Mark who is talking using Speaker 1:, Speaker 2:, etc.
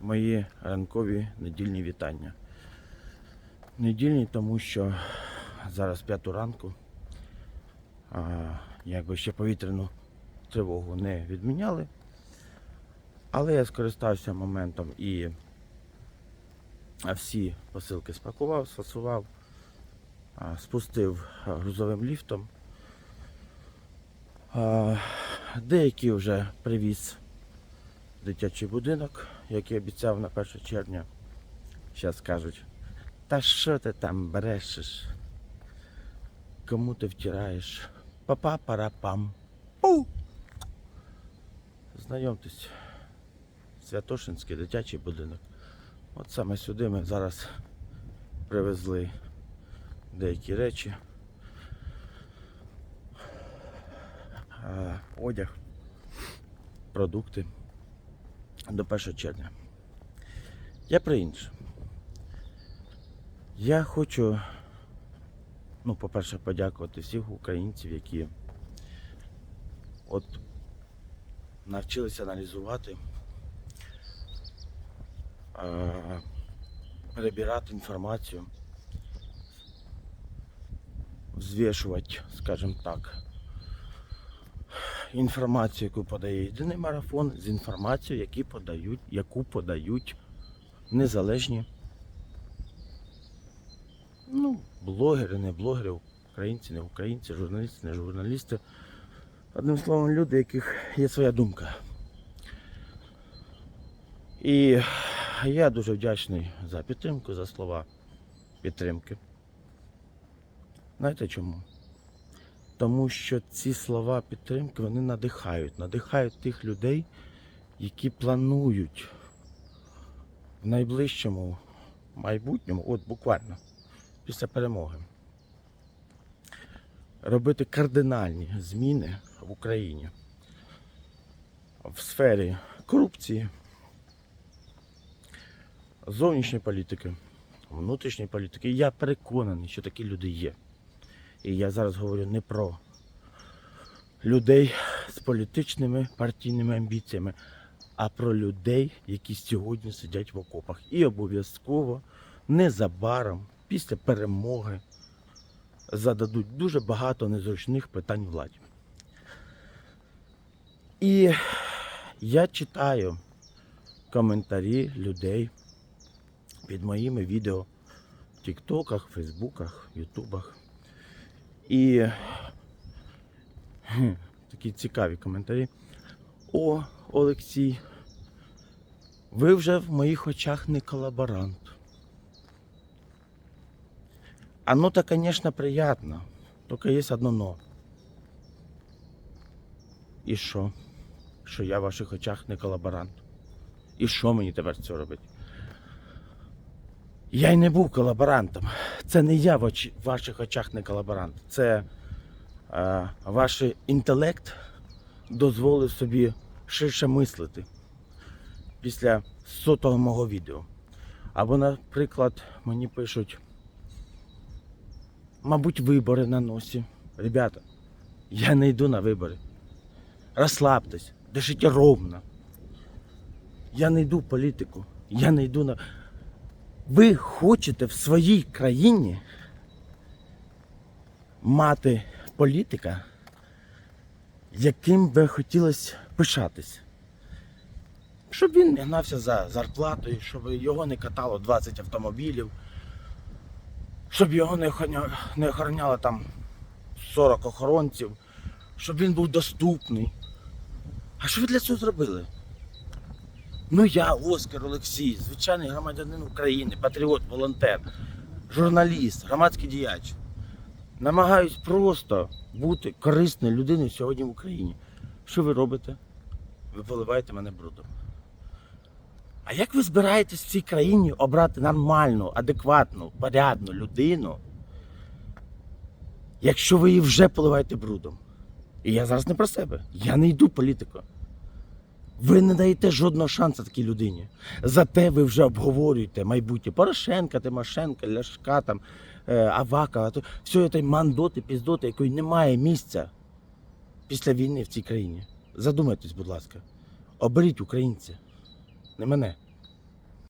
Speaker 1: мої ранкові недільні вітання. Недільні, тому що зараз п'яту ранку. А, якби ще повітряну тривогу не відміняли. Але я скористався моментом і всі посилки спакував, сфасував, спустив грузовим ліфтом. Деякі вже привіз дитячий будинок, який обіцяв на 1 червня. Зараз кажуть, та що ти там брешеш? Кому ти втираєш? Папа парапам. Пу! Знайомтесь, Святошинський дитячий будинок. От саме сюди ми зараз привезли деякі речі. Одяг, продукти до 1 червня. Я про інше. Я хочу, ну, по-перше, подякувати всіх українців, які от навчилися аналізувати, перебирати інформацію, взвішувати, скажімо так, інформацію, яку подає єдиний марафон, з інформацією, які подають, яку подають незалежні ну, блогери, не блогери, українці, не українці, журналісти, не журналісти. Одним словом, люди, яких є своя думка. І я дуже вдячний за підтримку, за слова підтримки. Знаєте чому? Тому що ці слова підтримки вони надихають, надихають тих людей, які планують в найближчому майбутньому, от буквально після перемоги, робити кардинальні зміни в Україні в сфері корупції, зовнішньої політики, внутрішньої політики. Я переконаний, що такі люди є. І я зараз говорю не про людей з політичними партійними амбіціями, а про людей, які сьогодні сидять в окопах. І обов'язково незабаром, після перемоги, зададуть дуже багато незручних питань владі. І я читаю коментарі людей під моїми відео в Тіктоках, Фейсбуках, Ютубах. І такі цікаві коментарі. О, Олексій, ви вже в моїх очах не колаборант. Оно-то, конечно, приятно. Только есть одно но. І що? Що я в ваших очах не колаборант. І що мені тепер цього робити? Я й не був колаборантом. Це не я в, очі, в ваших очах не колаборант. Це е, ваш інтелект дозволив собі ширше мислити після сотого мого відео. Або, наприклад, мені пишуть, мабуть, вибори на носі. Ребята, я не йду на вибори. Розслабтесь, дишіть ровно. Я не йду в політику. Я не йду на. Ви хочете в своїй країні мати політика, яким би хотілося пишатись. Щоб він не гнався за зарплатою, щоб його не катало 20 автомобілів, щоб його не охороняло там 40 охоронців, щоб він був доступний. А що ви для цього зробили? Ну я, Оскар Олексій, звичайний громадянин України, патріот, волонтер, журналіст, громадський діяч. Намагаюсь просто бути корисною людиною сьогодні в Україні. Що ви робите? Ви поливаєте мене брудом. А як ви збираєтесь в цій країні обрати нормальну, адекватну, порядну людину, якщо ви її вже поливаєте брудом? І я зараз не про себе. Я не йду політику. Ви не даєте жодного шансу такій людині. Зате ви вже обговорюєте майбутнє Порошенка, Тимошенка, Ляшка, там, е, Авакова, то все це мандоти, піздоти, якої немає місця після війни в цій країні. Задумайтесь, будь ласка. Оберіть українця, не мене.